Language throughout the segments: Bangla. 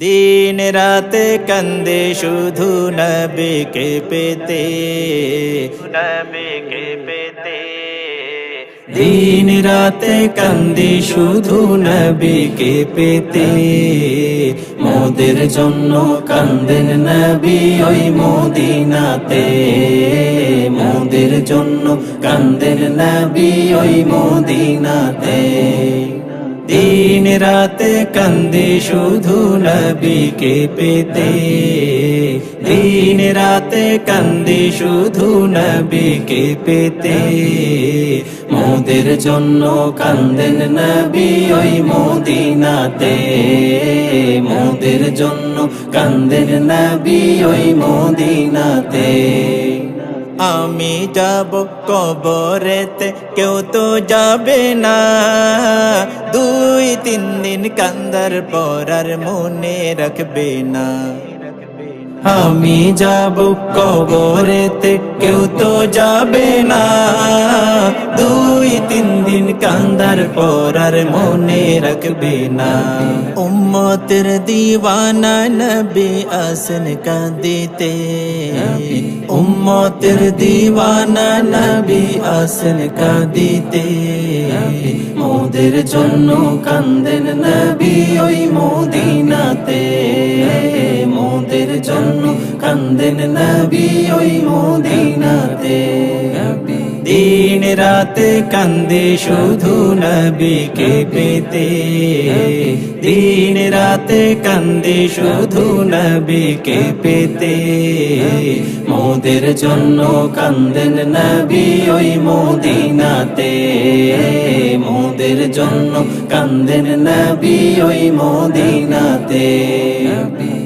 দিন রাতে কান্দে শুধু নবীকে পেতে। নবীকে পেতে। দিন রাতে কান্দি শুধু নবীকে পেতে। মোদের জন্য কান্দেন নবী ওই মদিনাতে। মোদের জন্য কান্দেন নবী ওই মদিনাতে। দিন রাতে কান্দি শুধু নবীকে পেতে। দিন রাতে কান্দি শুধু নবীকে পেতে। মোদের জন্য কান্দেন নবী ওই মদিনাতে। মোদের জন্য কান্দেন নবী ওই মদিনাতে। আমি যাব কবরেতে, কেউ তো যাবে না। দুই, তিন দিন কান্দার পর আর মনে রাখবে না। আমি যাব কবরেতে, কেউ তো যাবে না। দুই, তিন দিন কান্দার পর আর মনে রাখবে না। উম্মতের দিওয়ানা নবী আসন কাঁদিতে। উম্মতের দিওয়ানা নবী আসন কাঁদিতে। মোদের জন্য কান্দেন নবী ওই মদিনাতে। মোদের জন্য কান্দেন নবী ওই মদিনাতে। দিন রাতে কান্দে শুধু নবীকে পেতে। দিন রাতে কান্দে শুধু নবীকে পেতে। মোদের জন্য কান্দেন নবী ওই মদিনাতে। মোদের জন্য কান্দেন নবী ওই মদিনাতে।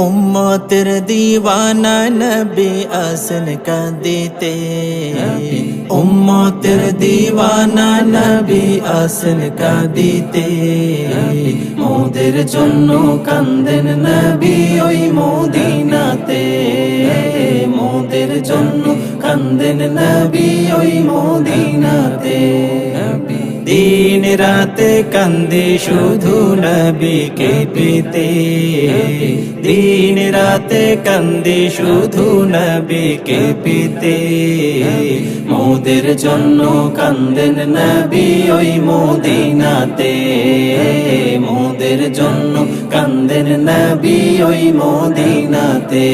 উম্মতের দিওয়ানা নবী আসন কাঁদিতে উম্মতের দিওয়ানা নবী আসন কাঁদিতে মোদের জন্য কান্দেন নবী ওই মদিনাতে মোদের জন্য কান্দেন নবী ওই মদিনাতে দিন রাতে কান্দে শুধু নবীকে পেতে। দিন রাতে কান্দে শুধু নবীকে পেতে। মোদের জন্য কান্দেন নবী ওই মদিনাতে। মোদের জন্য কান্দেন নবী ওই মদিনাতে।